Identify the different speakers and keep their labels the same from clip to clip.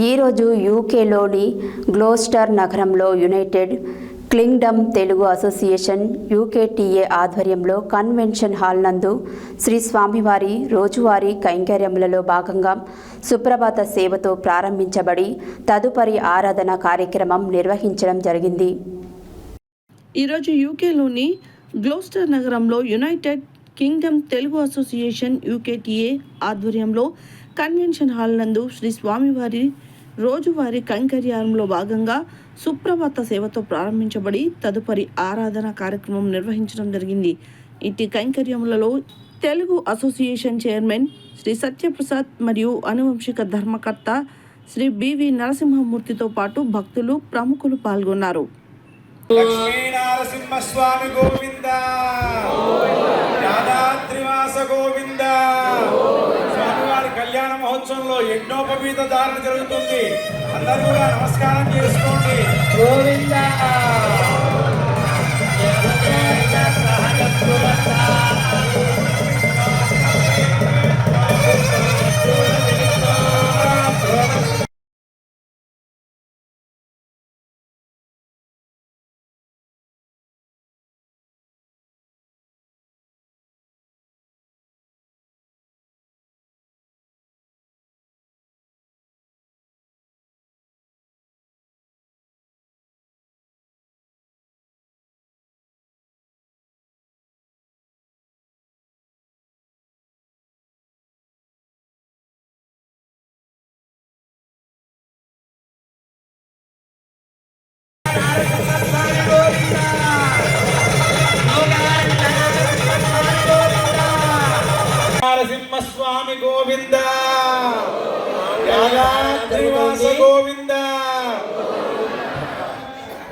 Speaker 1: ఈరోజు యూకేలోని గ్లోస్టర్ నగరంలో United Kingdom Telugu association UKTA ఆధ్వర్యంలో కన్వెన్షన్ హాల్ నందు శ్రీ స్వామివారి రోజువారీ కైంకర్యములలో భాగంగా సుప్రభాత సేవతో ప్రారంభించబడి తదుపరి ఆరాధన కార్యక్రమం నిర్వహించడం జరిగింది.
Speaker 2: ఈరోజు యూకేలోని గ్లోస్టర్ నగరంలో United Kingdom Telugu association UKTA ఆధ్వర్యంలో కన్వెన్షన్ హాల్ నందు శ్రీ స్వామివారి రోజువారీ కైంకర్యంలో భాగంగా సుప్రభాత సేవతో ప్రారంభించబడి తదుపరి ఆరాధన కార్యక్రమం నిర్వహించడం జరిగింది. ఇట్టి కైంకర్యములలో తెలుగు అసోసియేషన్ చైర్మన్ శ్రీ సత్యప్రసాద్ మరియు అనువంశిక ధర్మకర్త శ్రీ బివి నరసింహమూర్తితో పాటు భక్తులు ప్రముఖులు పాల్గొన్నారు.
Speaker 3: గోవింద. గోవింద. కళ్యాణ మహోత్సవంలో యజ్ఞోపవీత ధారణ జరుగుతుంది. అందరూ కూడా నమస్కారం చేసుకోండి. గోవింద.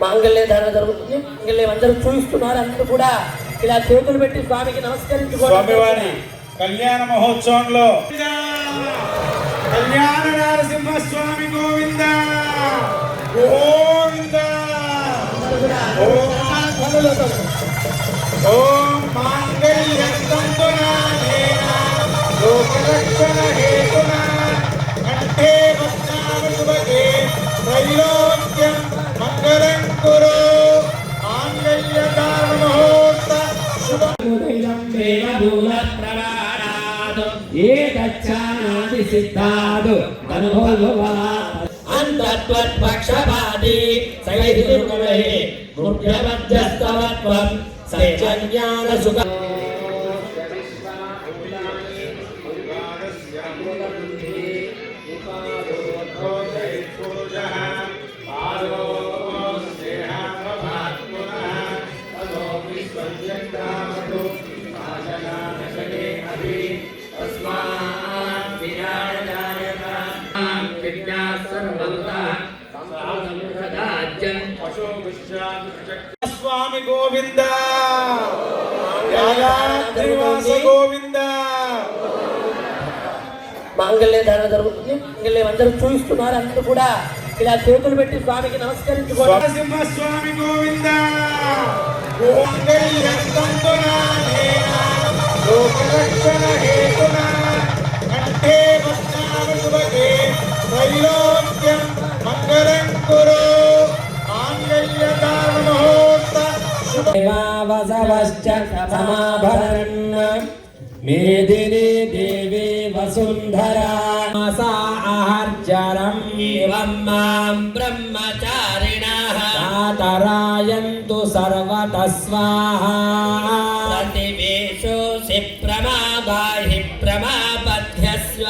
Speaker 4: మాంగళ్య ధారణ జరుగుతుంది. మాంగళ్యం అందరూ చూపిస్తున్నారు అందరూ కూడా. ఇలా చేతులు పెట్టి స్వామికి నమస్కరించుకోవాలి
Speaker 3: కళ్యాణ మహోత్సవంలో. కళ్యాణ నరసింహస్వామి గోవింద. గోవింద. ఓం మాంగళ్యంతంతునానేన లోకరక్షణ హేతున
Speaker 4: సిద్ధాదు అనుభవ అంతత్వత్పక్షపాతి సైహితుకమే ముఖ్యమధ్యస్తవత్వం సత్యజ్ఞాన సుఖ
Speaker 3: స్వామి గోవింద. యాదాద్రివాస గోవింద.
Speaker 4: మాంగళ్య ధారణ జరుగుతుంది మాంగళ్యం అందరూ చూపిస్తున్నారు అందరూ కూడా. ఇలా చేతులు పెట్టి స్వామికి నమస్కరించుకోవాలి
Speaker 3: నరసింహస్వామి గోవింద. హేతున. మహోత్సవ శుభ
Speaker 4: వసవశ్చ సమాభరన్. మేదిని దేవి వసుంధరా. మాసా ఆహార్జరం ఏవం మాం బ్రహ్మచారిణః. సాతరాయంతు సర్వత స్వాహా ప్రతివేశోసి ప్రమాదాహి ప్రమాపద్యస్వ.